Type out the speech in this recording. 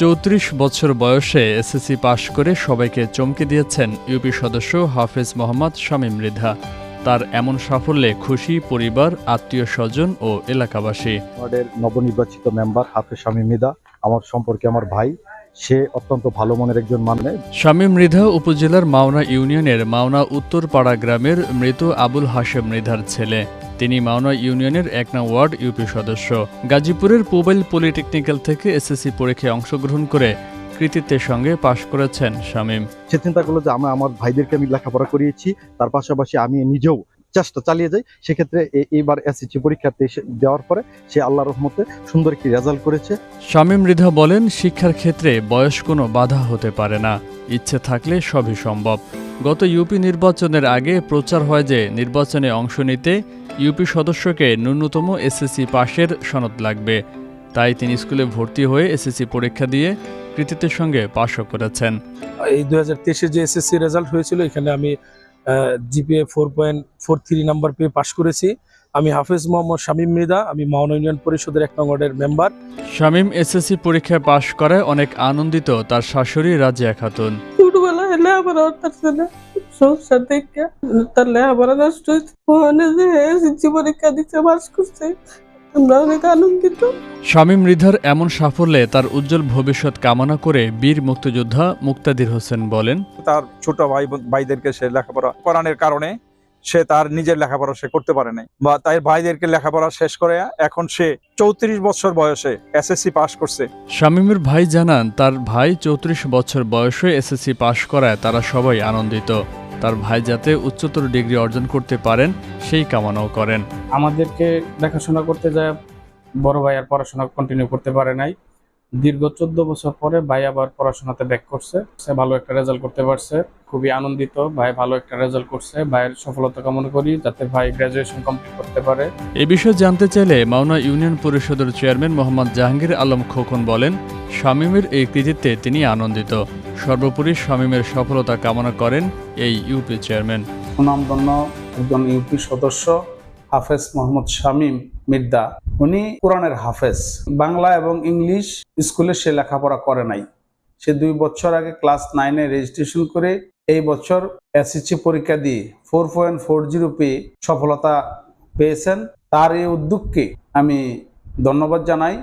চৌত্রিশ বছর বয়সে এসএসসি পাশ করে সবাইকে চমকে দিয়েছেন ইউপি সদস্য হাফেজ মোহাম্মদ শামীম মৃধা তার এমন সাফল্যে খুশি পরিবার আত্মীয় স্বজন ও এলাকাবাসী। ওয়ার্ডের নবনির্বাচিত মেম্বার হাফেজ শামীম মৃধা আমার সম্পর্কে আমার ভাই সে অত্যন্ত ভালো মনের একজন মানে। শামীম মৃধা উপজেলার মাওনা ইউনিয়নের মাওনা উত্তরপাড়া গ্রামের মৃত আবুল হাশেম মৃধার ছেলে। তিনি মাওনা ইউনিয়নের এক নং ওয়ার্ড ইউপি সদস্য। গাজীপুরের পোবেল পলিটেকনিক্যাল থেকে এসএসসি পরীক্ষায় অংশগ্রহণ করে কৃতিত্বের সঙ্গে পাশ করেছেন শামীম। সে চিন্তা করল যে আমি আমার ভাইদেরকে আমি লেখাপড়া করিয়েছি তার পাশাপাশি আমি নিজেও চেষ্টা চালিয়ে যাই। সেক্ষেত্রে এইবার এসএসসি পরীক্ষাতে দেওয়ার পরে সে আল্লাহ রহমতে সুন্দর একটি রেজাল্ট করেছে। শামীম রিধা বলেন শিক্ষার ক্ষেত্রে বয়স কোনো বাধা হতে পারে না। ইচ্ছে থাকলে সবই সম্ভব। গত ইউপি নির্বাচনের আগে প্রচার হয় যে নির্বাচনে অংশ নিতে ইউপি সদস্যকে ন্যূনতম এসএসসি পাশের সনদ লাগবে। তাই তিনি স্কুলে ভর্তি হয়ে এসএসসি পরীক্ষা দিয়ে কৃতিত্বের সঙ্গে পাশও করেছেন। এই দু হাজার যে এসএসসি রেজাল্ট হয়েছিল, এখানে আমি GPA four point four three number পেয়ে পাশ করেছি। আমি হাফিজ মোহাম্মদ শামীম মৃদা আমি মাওনা ইউনিয়ন পরিষদের এক নং ওয়ার্ডের মেম্বার। শামীম এসএসসি পরীক্ষায় পাশ করায় অনেক আনন্দিত তার শাশুড়ি রাজিয়া খাতুন। না সংসার থেকে তার লেখাপড়া নষ্ট হয়েছে। যে এসএসসি পরীক্ষা দিতে পাস করছে আমরা অনেক আনন্দিত। শামীম মৃধার এমন সাফল্যে তার উজ্জ্বল ভবিষ্যৎ কামনা করে বীর মুক্তিযোদ্ধা মুক্তাদির হোসেন বলেন তার ছোট ভাই ভাইদেরকে সে লেখাপড়া করানোর কারণে সে তার নিজের লেখাপড়া সে করতে পারে নাই। বা তার ভাইদেরকে লেখাপড়া শেষ করে এখন সে চৌত্রিশ বছর বয়সে এসএসসি পাশ করছে। শামীমের ভাই জানান তার ভাই চৌত্রিশ বছর বয়সে এসএসসি পাশ করায় তারা সবাই আনন্দিত। তার ভাই যাতে উচ্চতর ডিগ্রি অর্জন করতে পারেন সেই কামনাও করেন। আমাদেরকে দেখাশোনা করতে যায় বড় ভাই আর পড়াশোনা কন্টিনিউ করতে পারে নাই। দীর্ঘ চোদ্দ বছর পরে ভাই আবার পড়াশোনাতে ব্যাক করছে। সে ভালো একটা রেজাল্ট করতে পারছে। খুবই আনন্দিত ভাই ভালো একটা রেজাল্ট করছে। ভাইয়ের সফলতা কামনা করি যাতে ভাই গ্রাজুয়েশন কমপ্লিট করতে পারে। এ বিষয়ে জানতে চাইলে মাওনা ইউনিয়ন পরিষদের চেয়ারম্যান মোহাম্মদ জাহাঙ্গীর আলম খোকন বলেন শামীমের এই কৃতিত্বে তিনি আনন্দিত। সর্বোপরি শামীমের সফলতা কামনা করেন এই ইউপি চেয়ারম্যান সুনামধন্য একজন ইউপি সদস্য হাফেজ মোহাম্মদ শামীম মির্দা উনি কোরআনের হাফেজ। বাংলা এবং ইংলিশ স্কুলে সে লেখাপড়া করে নাই। সে দুই বছর আগে ক্লাস নাইনে রেজিস্ট্রেশন করে এই বছর এসএসসি পরীক্ষা দিয়ে ফোর পয়েন্ট ফোর জিরো পেয়ে সফলতা পেয়েছেন। তার এই উদ্যোগকে আমি ধন্যবাদ জানাই।